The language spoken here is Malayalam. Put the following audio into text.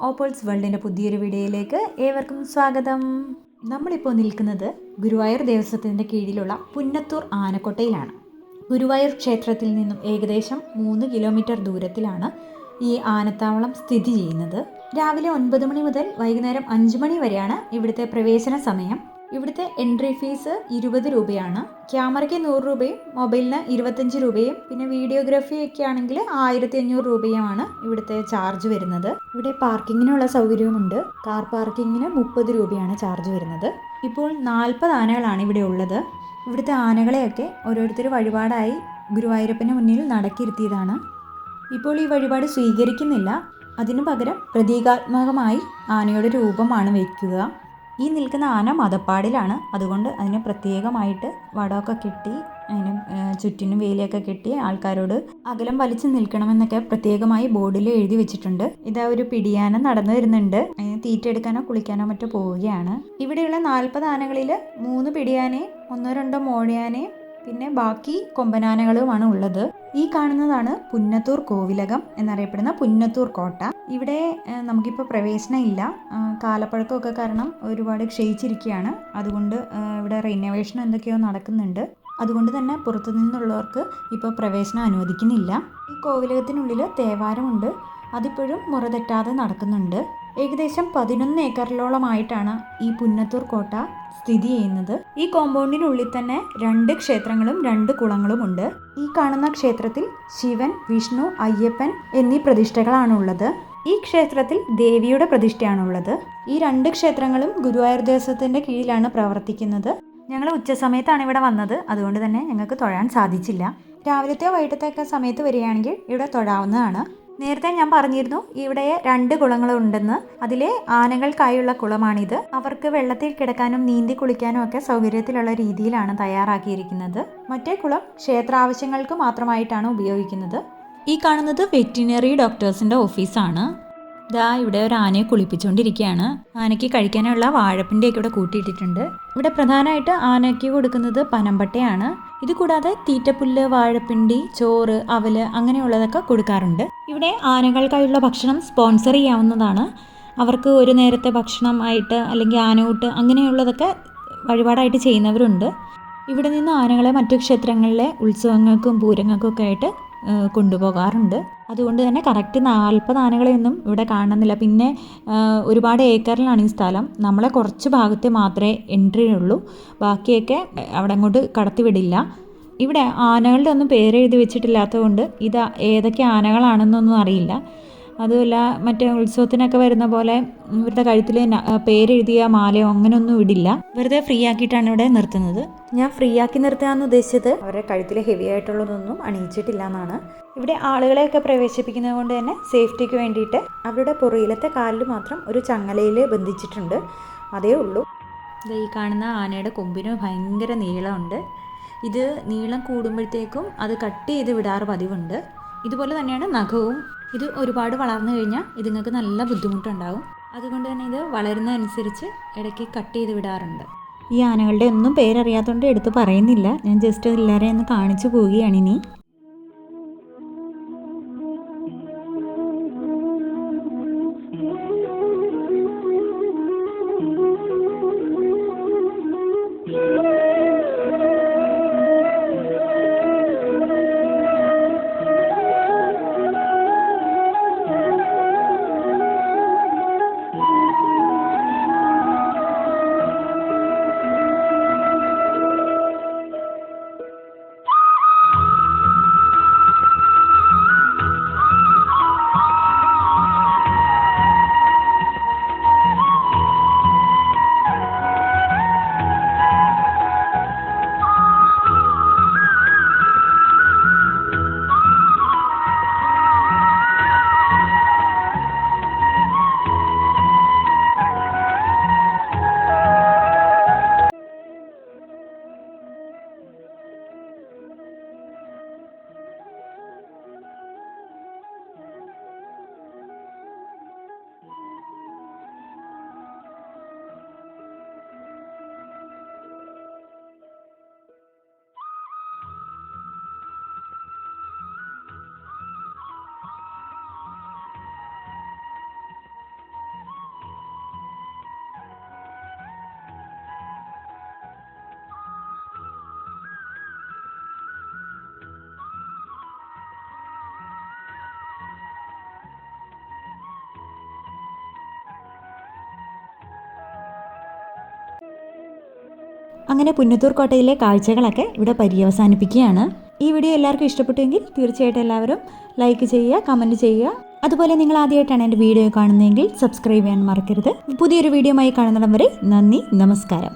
പോപ്പോൾസ് വേൾഡിന്റെ പുതിയൊരു വീഡിയോയിലേക്ക് ഏവർക്കും സ്വാഗതം. നമ്മളിപ്പോൾ നിൽക്കുന്നത് ഗുരുവായൂർ ദേവസ്വത്തിന്റെ കീഴിലുള്ള പുന്നത്തൂർ ആനക്കോട്ടയിലാണ്. ഗുരുവായൂർ ക്ഷേത്രത്തിൽ നിന്നും ഏകദേശം മൂന്ന് കിലോമീറ്റർ ദൂരത്തിലാണ് ഈ ആനത്താവളം സ്ഥിതി ചെയ്യുന്നത്. രാവിലെ ഒൻപത് മണി മുതൽ വൈകുന്നേരം അഞ്ച് മണി വരെയാണ് ഇവിടുത്തെ പ്രവേശന സമയം. ഇവിടുത്തെ എൻട്രി ഫീസ് ഇരുപത് രൂപയാണ്. ക്യാമറയ്ക്ക് നൂറ് രൂപയും മൊബൈലിന് ഇരുപത്തഞ്ച് രൂപയും പിന്നെ വീഡിയോഗ്രാഫി ഒക്കെ ആണെങ്കിൽ ആയിരത്തി അഞ്ഞൂറ് രൂപയുമാണ് ഇവിടുത്തെ ചാർജ് വരുന്നത്. ഇവിടെ പാർക്കിങ്ങിനുള്ള സൗകര്യവുമുണ്ട്. കാർ പാർക്കിങ്ങിന് മുപ്പത് രൂപയാണ് ചാർജ് വരുന്നത്. ഇപ്പോൾ നാൽപ്പത് ആനകളാണ് ഇവിടെ ഉള്ളത്. ഇവിടുത്തെ ആനകളെയൊക്കെ ഓരോരുത്തർ വഴിപാടായി ഗുരുവായൂരപ്പന് മുന്നിൽ നടക്കിയിരുത്തിയതാണ് ഇപ്പോൾ ഈ വഴിപാട് സ്വീകരിക്കുന്നില്ല. അതിനു പകരം പ്രതീകാത്മകമായി ആനയുടെ രൂപമാണ് വയ്ക്കുക ഈ നിൽക്കുന്ന ആന മതപ്പാടിലാണ്. അതുകൊണ്ട് അതിന് പ്രത്യേകമായിട്ട് വടമൊക്കെ കെട്ടി അതിന് ചുറ്റിനും വേലിയൊക്കെ കെട്ടി ആൾക്കാരോട് അകലം വലിച്ചു നിൽക്കണമെന്നൊക്കെ പ്രത്യേകമായി ബോർഡിൽ എഴുതി വെച്ചിട്ടുണ്ട്. ഇതാ ഒരു പിടിയാന നടന്നു വരുന്നുണ്ട്. അതിന് തീറ്റ എടുക്കാനോ കുളിക്കാനോ മറ്റോ പോവുകയാണ്. ഇവിടെയുള്ള നാൽപ്പത് ആനകളിൽ മൂന്ന് പിടിയാനയും ഒന്നോ രണ്ടോ മോഴയാനയും പിന്നെ ബാക്കി കൊമ്പനാനകളുമാണ് ഉള്ളത്. ഈ കാണുന്നതാണ് പുന്നത്തൂർ കോവിലകം എന്നറിയപ്പെടുന്ന പുന്നത്തൂർ കോട്ട. ഇവിടെ നമുക്കിപ്പോൾ പ്രവേശനം ഇല്ല കാലപ്പഴക്കമൊക്കെ കാരണം ഒരുപാട് ക്ഷയിച്ചിരിക്കുകയാണ്. അതുകൊണ്ട് ഇവിടെ റിനോവേഷൻ എന്തൊക്കെയോ നടക്കുന്നുണ്ട്. അതുകൊണ്ട് തന്നെ പുറത്തു നിന്നുള്ളവർക്ക് ഇപ്പോൾ പ്രവേശനം അനുവദിക്കുന്നില്ല. ഈ കോവിലകത്തിനുള്ളിൽ തേവാരമുണ്ട്. അതിപ്പോഴും മുറ തെറ്റാതെ നടക്കുന്നുണ്ട്. ഏകദേശം പതിനൊന്ന് ഏക്കറിലോളമായിട്ടാണ് ഈ പുന്നത്തൂർ കോട്ട സ്ഥിതി ചെയ്യുന്നത്. ഈ കോമ്പൗണ്ടിനുള്ളിൽ തന്നെ രണ്ട് ക്ഷേത്രങ്ങളും രണ്ട് കുളങ്ങളും ഉണ്ട് ഈ കാണുന്ന ക്ഷേത്രത്തിൽ ശിവൻ വിഷ്ണു അയ്യപ്പൻ എന്നീ പ്രതിഷ്ഠകളാണ് ഉള്ളത് ഈ ക്ഷേത്രത്തിൽ ദേവിയുടെ പ്രതിഷ്ഠയാണുള്ളത്. ഈ രണ്ട് ക്ഷേത്രങ്ങളും ഗുരുവായൂർ ദേവസ്വത്തിന്റെ കീഴിലാണ് പ്രവർത്തിക്കുന്നത്. ഞങ്ങൾ ഉച്ചസമയത്താണ് ഇവിടെ വന്നത്. അതുകൊണ്ട് തന്നെ ഞങ്ങൾക്ക് തൊഴാൻ സാധിച്ചില്ല. രാവിലത്തെയോ വൈകിട്ടത്തെയൊക്കെ സമയത്ത് വരികയാണെങ്കിൽ ഇവിടെ തൊഴാവുന്നതാണ്. നേരത്തെ ഞാൻ പറഞ്ഞിരുന്നു ഇവിടെ രണ്ട് കുളങ്ങളുണ്ടെന്ന്. അതിലെ ആനകൾക്കായുള്ള കുളമാണിത്. അവർക്ക് വെള്ളത്തിൽ കിടക്കാനും നീന്തി കുളിക്കാനും ഒക്കെ സൗകര്യത്തിലുള്ള രീതിയിലാണ് തയ്യാറാക്കിയിരിക്കുന്നത്. മറ്റേ കുളം ക്ഷേത്രാവശ്യങ്ങൾക്ക് മാത്രമായിട്ടാണ് ഉപയോഗിക്കുന്നത്. ഈ കാണുന്നത് വെറ്റിനറി ഡോക്ടേഴ്സിന്റെ ഓഫീസാണ്. ദാ ഇവിടെ ഒരു ആനയെ കുളിപ്പിച്ചുകൊണ്ടിരിക്കുകയാണ് ആനയ്ക്ക് കഴിക്കാനുള്ള വാഴപ്പിന്റെയൊക്കെ ഇവിടെ കൂട്ടിയിട്ടിട്ടുണ്ട്. ഇവിടെ പ്രധാനമായിട്ട് ആനയ്ക്ക് കൊടുക്കുന്നത് പനമ്പട്ടയാണ്. ഇത് കൂടാതെ തീറ്റപ്പുല്ല് വാഴപ്പിണ്ടി ചോറ് അവൽ അങ്ങനെയുള്ളതൊക്കെ കൊടുക്കാറുണ്ട്. ഇവിടെ ആനകൾക്കായുള്ള ഭക്ഷണം സ്പോൺസർ ചെയ്യാവുന്നതാണ്. അവർക്ക് ഒരു നേരത്തെ ഭക്ഷണം ആയിട്ട് അല്ലെങ്കിൽ ആനകൂട്ട് അങ്ങനെയുള്ളതൊക്കെ വഴിപാടായിട്ട് ചെയ്യുന്നവരുണ്ട്. ഇവിടെ നിന്ന് ആനകളെ മറ്റു ക്ഷേത്രങ്ങളിലെ ഉത്സവങ്ങൾക്കും പൂരങ്ങൾക്കും ഒക്കെ ആയിട്ട് കൊണ്ടുപോകാറുണ്ട്. അതുകൊണ്ട് തന്നെ കറക്റ്റ് നാൽപ്പത് ആനകളെയൊന്നും ഇവിടെ കാണുന്നില്ല. പിന്നെ ഒരുപാട് ഏക്കറിലാണ് ഈ സ്ഥലം. നമ്മളെ കുറച്ച് ഭാഗത്തെ മാത്രമേ എൻട്രി ഉള്ളൂ. ബാക്കിയൊക്കെ അവിടെ അങ്ങോട്ട് കടത്തിവിടില്ല ഇവിടെ ആനകളുടെ ഒന്നും പേരെഴുതി വെച്ചിട്ടില്ലാത്തതുകൊണ്ട് ഇത് ഏതൊക്കെ ആനകളാണെന്നൊന്നും അറിയില്ല. അതുമല്ല മറ്റേ ഉത്സവത്തിനൊക്കെ വരുന്ന പോലെ ഇവരുടെ കഴുത്തിൽ പേരെഴുതിയ മാലയോ അങ്ങനെയൊന്നും ഇടില്ല. വെറുതെ ഫ്രീ ആക്കിയിട്ടാണ് ഇവിടെ നിർത്തുന്നത്. ഞാൻ ഫ്രീ ആക്കി നിർത്താമെന്ന് ഉദ്ദേശിച്ചത് അവരുടെ കഴുത്തിൽ ഹെവി ആയിട്ടുള്ളതൊന്നും അണിയിച്ചിട്ടില്ല എന്നാണ് ഇവിടെ ആളുകളെയൊക്കെ പ്രവേശിപ്പിക്കുന്നത് കൊണ്ട് തന്നെ സേഫ്റ്റിക്ക് വേണ്ടിയിട്ട് അവരുടെ പുറയിലത്തെ കാലിൽ മാത്രം ഒരു ചങ്ങലയിൽ ബന്ധിച്ചിട്ടുണ്ട്. അതേ ഉള്ളൂ. ഈ കാണുന്ന ആനയുടെ കൊമ്പിന് ഭയങ്കര നീളമുണ്ട്. ഇത് നീളം കൂടുമ്പോഴത്തേക്കും അത് കട്ട് ചെയ്ത് വിടാറ് പതിവുണ്ട്. ഇതുപോലെ തന്നെയാണ് നഖവും ഇത് ഒരുപാട് വളർന്നു കഴിഞ്ഞാൽ ഇതുങ്ങൾക്ക് നല്ല ബുദ്ധിമുട്ടുണ്ടാകും. അതുകൊണ്ട് തന്നെ ഇത് വളരുന്നതനുസരിച്ച് ഇടയ്ക്ക് കട്ട് ചെയ്ത് വിടാറുണ്ട്. ഈ ആനകളുടെ ഒന്നും പേരറിയാത്തതുകൊണ്ട് എടുത്ത് പറയുന്നില്ല. ഞാൻ ജസ്റ്റ് എല്ലാവരെയും ഒന്ന് കാണിച്ചു പോവുകയാണ് ഇനി. അങ്ങനെ പുന്നത്തൂർ കോട്ടയിലെ കാഴ്ചകളൊക്കെ ഇവിടെ പര്യവസാനിപ്പിക്കുകയാണ്. ഈ വീഡിയോ എല്ലാവർക്കും ഇഷ്ടപ്പെട്ടുവെങ്കിൽ തീർച്ചയായിട്ടും എല്ലാവരും ലൈക്ക് ചെയ്യുക കമന്റ് ചെയ്യുക. അതുപോലെ നിങ്ങൾ ആദ്യമായിട്ടാണ് എന്റെ വീഡിയോ കാണുന്നതെങ്കിൽ സബ്സ്ക്രൈബ് ചെയ്യാൻ മറക്കരുത്. പുതിയൊരു വീഡിയോയുമായി കാണുന്നിടം വരെ നന്ദി നമസ്കാരം.